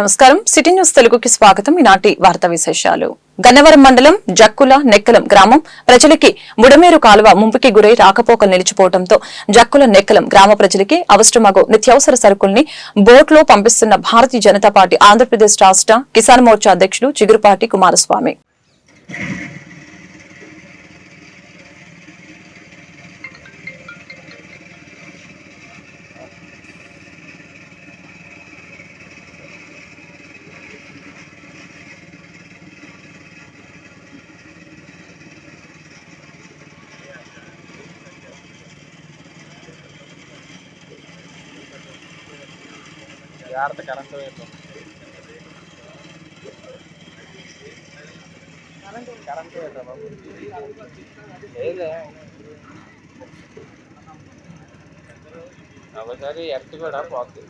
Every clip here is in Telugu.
నమస్కారం. సిటీ న్యూస్ తెలుగుకి స్వాగతం. ఈనాటి వార్తా విశేషాలు. గన్నవరం మండలం జక్కుల నెక్కలం గ్రామం ప్రజలకి బుడమేరు కాలువ ముంపుకి గురై రాకపోకలు నిలిచిపోవడంతో జక్కుల నెక్కలం గ్రామ ప్రజలకి అవసరమగు నిత్యావసర సరుకుల్ని బోట్లో పంపిస్తున్న భారతీయ జనతా పార్టీ ఆంధ్రప్రదేశ్ రాష్ట్ర కిసాన్ మోర్చా అధ్యక్షుడు చిగురుపాటి కుమారస్వామి. നേരത്തെ കറണ്ട് വരുന്നു കറണ്ട് വരുന്നു അവസാനം ഇറച്ചി വിടാൻ പോക്ക്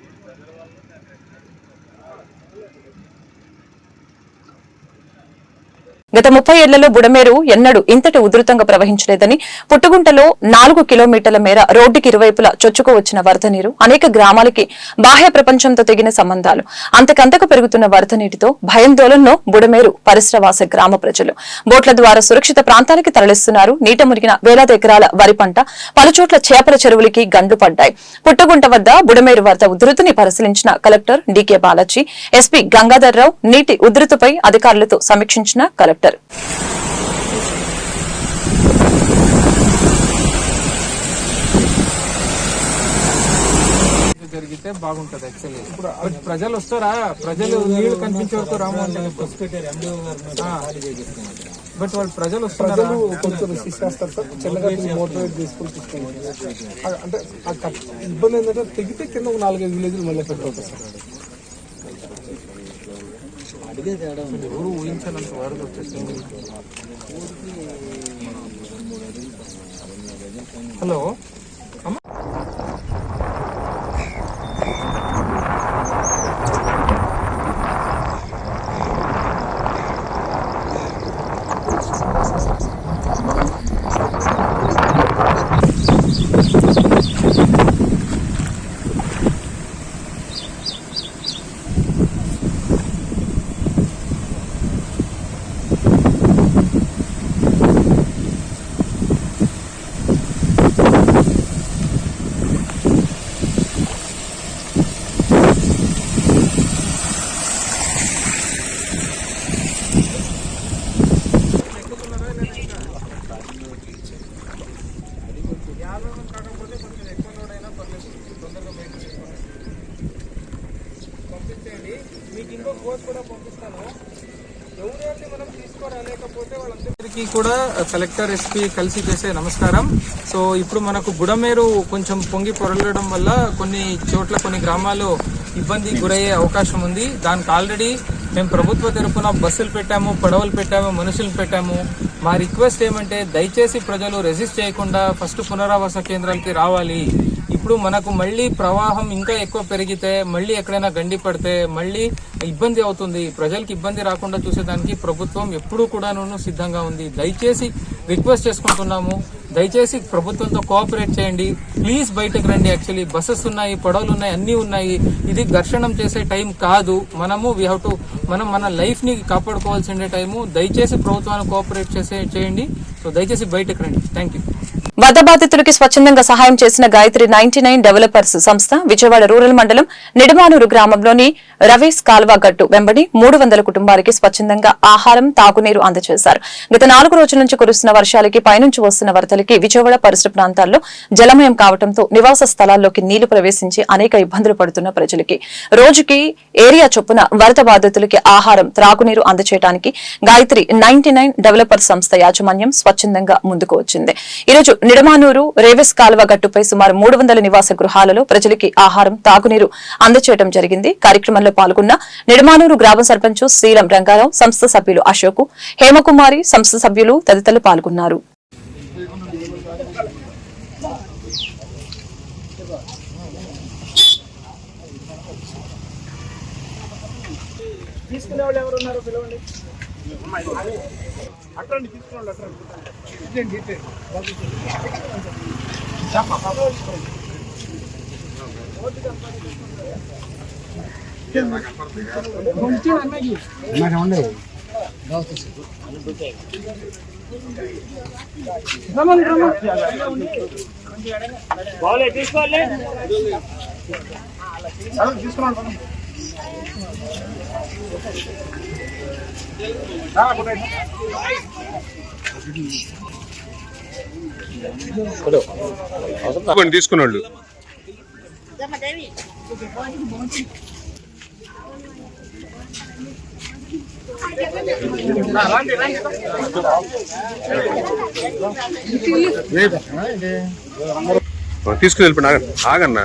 గత ముప్పై ఏళ్ళలో బుడమేరు ఎన్నడూ ఇంతటి ఉధృతంగా ప్రవహించలేదని పుట్టుగుంటలో నాలుగు కిలోమీటర్ల మేర రోడ్డుకి ఇరువైపులా చొచ్చుకు వచ్చిన వరద నీరు అనేక గ్రామాలకి బాహ్య ప్రపంచంతో తెగిన సంబంధాలు. అంతకంతకు పెరుగుతున్న వరద నీటితో భయందోళనలో బుడమేరు పరిశ్రవాస గ్రామ ప్రజలు. బోట్ల ద్వారా సురక్షిత ప్రాంతానికి తరలిస్తున్నారు. నీట మురిగిన వేలాది ఎకరాల వరి పంట పలుచోట్ల చేపల చెరువులకి గండ్లు పడ్డాయి. పుట్టుగుంట వద్ద బుడమేరు వరద ఉధృతిని పరిశీలించిన collector D K Balaji SP Gangadhar Rao నీటి ఉధృతిపై అధికారులతో సమీక్షించిన కలెక్టర్. ఇది జరిగితే బాగుంటది యాక్చువల్లీ బట్ ప్రజలు వస్తారా? ప్రజలు నీళ్ళు కనిపించే వరకు రాము అంటే బట్ వాళ్ళు ప్రజలు వస్తున్నారా? కొంచెం తీసేస్తారు సార్. చిన్నగా మోటివేట్ చేసుకుని తీసుకుని అంటే ఇబ్బంది ఏంటంటే తెగితే కింద ఒక నాలుగైదు విలేజ్లు మళ్ళీ ఎఫెక్ట్ అవుతుంది సార్. ఎవరు ఊహించనంత వరకు వచ్చేసింది. హలో? పంపించండి. మీకు ఇంకో కోచ్ కూడా పంపిస్తాను. ఎవరైతే మనం తీసుకురాలేకపోతే వాళ్ళందరికీ కూడా కలెక్టర్ ఎస్పీ కలిసి చేసే నమస్కారం. సో ఇప్పుడు మనకు బుడమేరు కొంచెం పొంగి పొరలడం వల్ల కొన్ని చోట్ల కొన్ని గ్రామాలు ఇబ్బంది గురయ్యే అవకాశం ఉంది. దానికి ఆల్రెడీ మేము ప్రభుత్వ తరపున బస్సులు పెట్టాము పడవలు పెట్టాము మనుషులు పెట్టాము. మా రిక్వెస్ట్ ఏమంటే దయచేసి ప్రజలు రెసిస్ట్ చేయకుండా ఫస్ట్ పునరావాస కేంద్రాలకి రావాలి. ఇప్పుడు మనకు మళ్ళీ ప్రవాహం ఇంకా ఎక్కువ పెరిగితే మళ్ళీ ఎక్కడైనా గండి పడితే మళ్ళీ ఇబ్బంది అవుతుంది. ప్రజలకు ఇబ్బంది రాకుండా చూసేదానికి ప్రభుత్వం ఎప్పుడూ కూడాను సిద్ధంగా ఉంది. దయచేసి రిక్వెస్ట్ చేసుకుంటున్నాము. దయచేసి ప్రభుత్వంతో కోఆపరేట్ చేయండి. ప్లీజ్ బయటకు రండి యాక్చువల్లీ. బస్సెస్ ఉన్నాయి పడవలు ఉన్నాయి అన్నీ ఉన్నాయి. ఇది ఘర్షణం చేసే టైం కాదు. మనము వీ హ్యావ్ టు మనం మన లైఫ్ని కాపాడుకోవాల్సిన టైము. దయచేసి ప్రభుత్వాన్ని కోఆపరేట్ చేసే చేయండి. సో దయచేసి బయటకు రండి థ్యాంక్ యూ వరద బాధితులకి స్వచ్ఛందంగా సహాయం చేసిన గాయత్రి నైన్టీ నైన్ డెవలపర్స్ సంస్థ విజయవాడ రూరల్ మండలం నిడమానూరు గ్రామంలోని రవీస్ కాల్వా గట్టు వెంబడి మూడు వందల కుటుంబాలకి స్వచ్ఛందంగా ఆహారం తాగునీరు అందజేశారు. గత నాలుగు రోజుల నుంచి కురుస్తున్న వర్షాలకి పైనుంచి వస్తున్న వరదలకి విజయవాడ పరిసర ప్రాంతాల్లో జలమయం కావడంతో నివాస స్థలాల్లోకి నీళ్ళు ప్రవేశించి అనేక ఇబ్బందులు పడుతున్న ప్రజలకి. రోజుకి ఏరియా చొప్పున వరద బాధితులకి ఆహారం త్రాగునీరు అందజేయడానికి గాయత్రి నైన్టీ నైన్ డెవలపర్ సంస్థ యాజమాన్యం స్వచ్ఛ స్వచ్ఛందంగా ముందుకు వచ్చింది. ఈ రోజు నిడమానూరు రేవెస్ కాలువ గట్టుపై సుమారు మూడు వందల నివాస గృహాలలో ప్రజలకి ఆహారం తాగునీరు అందచేయడం జరిగింది. కార్యక్రమంలో పాల్గొన్న నిడమానూరు గ్రామ సర్పంచ్ శ్రీలం రంగారావు సంస్థ సభ్యులు అశోక్ హేమకుమారి సంస్థ సభ్యులు తదితరులు పాల్గొన్నారు. తీసుకునే వాళ్ళు ఎవరున్నారో పిలవండి. అట్రండి తీసుకునే వాళ్ళు అట్రండి ఇట్లండి ఇట్లండి కొన్ని తీసుకున్నాళ్ళు. తీసుకుని వెళ్ళిపోయిన ఆగన్నా.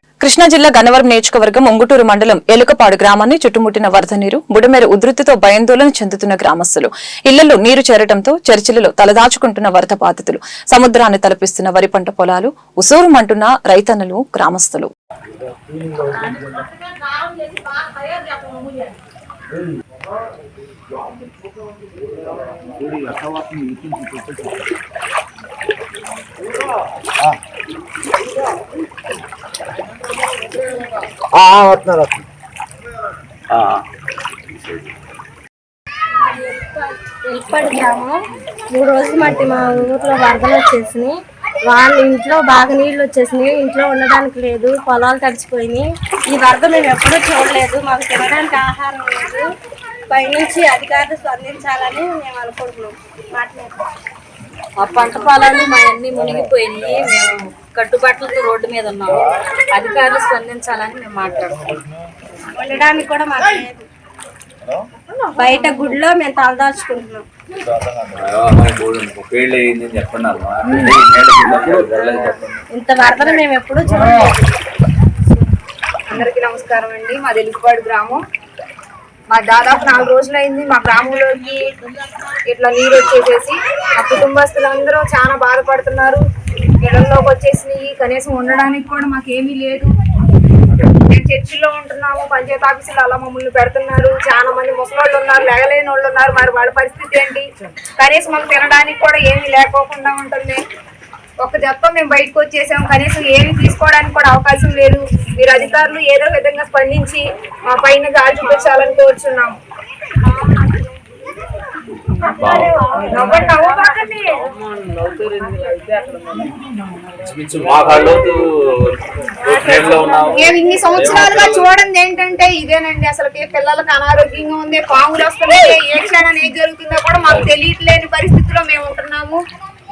కృష్ణా జిల్లా గన్నవరం నియోజకవర్గం ఉంగుటూరు మండలం ఎలుకపాడు గ్రామాన్ని చుట్టుముట్టిన వరద నీరు బుడమేర ఉధృతితో భయాందోళన చెందుతున్న గ్రామస్తులు. ఇళ్ళలో నీరు చేరటంతో చర్చిలలో తలదాచుకుంటున్న వరద బాధితులు. సముద్రాన్ని తలపిస్తున్న వరి పంట పొలాలు ఉసూరుమంటున్న రైతన్నలు గ్రామస్తులు. వెల్పడి గ్రామం మూడు రోజులు మట్టి మా ఊర్లో వరదలు వచ్చేసినాయి. వాళ్ళ ఇంట్లో బాగా నీళ్ళు వచ్చేసినాయి. ఇంట్లో ఉండడానికి లేదు. పొలాలు తడిచిపోయినాయి. ఈ వరద మేము ఎప్పుడూ చూడలేదు. మాకు తినడానికి ఆహారం లేదు. పైనుంచి అధికారులు స్పందించాలని మేము అనుకుంటున్నాం. మాట్లాడుతున్నాం మా పంట పొలాలు మా అన్ని మునిగిపోయినాయి. మేము కట్టుబాట్లతో రోడ్డు మీద ఉన్నాము. అధికారులు స్పందించాలని మేము మాట్లాడుతున్నాం. ఉండడానికి కూడా బయట గుడిలో మేము తలదాచుకుంటున్నాం ఇంత వరదలు మేము ఎప్పుడూ చూడలేదు. అందరికీ నమస్కారం అండి. మా తెలుగుపాడు గ్రామం. మా దాదాపు నాలుగు రోజులు అయింది మా గ్రామంలోకి ఇట్లా నీరు వచ్చేసేసి మా కుటుంబస్తులందరూ చాలా బాధపడుతున్నారు. ఇళ్ళలోకి వచ్చేసినాయి కనీసం ఉండడానికి కూడా మాకేమీ లేదు. మేము చర్చిలో ఉంటున్నాము పంచాయతీ ఆఫీసులు అలా మమ్మల్ని పెడుతున్నారు. చాలా మంది ముసలోళ్ళు ఉన్నారు లేగలేని వాళ్ళు ఉన్నారు. మరి వాళ్ళ పరిస్థితి ఏంటి? కనీసం మాకు తినడానికి కూడా ఏమీ లేకోకుండా ఉంటుంది. ఒక జప్ప మేము బయటకు వచ్చేసాం కనీసం ఏమి తీసుకోవడానికి కూడా అవకాశం లేదు. మీరు అధికారులు ఏదో విధంగా స్పందించి మా పైన గాలి చూపించాలని కోరుచున్నాం మేము ఇన్ని సంవత్సరాలుగా చూడండి ఏంటంటే ఇదేనండి. అసలు పిల్లలకు అనారోగ్యంగా ఉంది పాములు వస్తున్నాయి ఏ క్షణం ఏం జరుగుతుందో కూడా మాకు తెలియట్లేని పరిస్థితిలో మేము ఉంటున్నాము.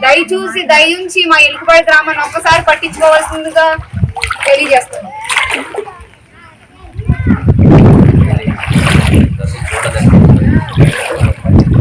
దయచూసి దయించి మా ఎలుకబాయి గ్రామాన్ని ఒక్కసారి పట్టించుకోవాల్సిందిగా తెలియజేస్తాం.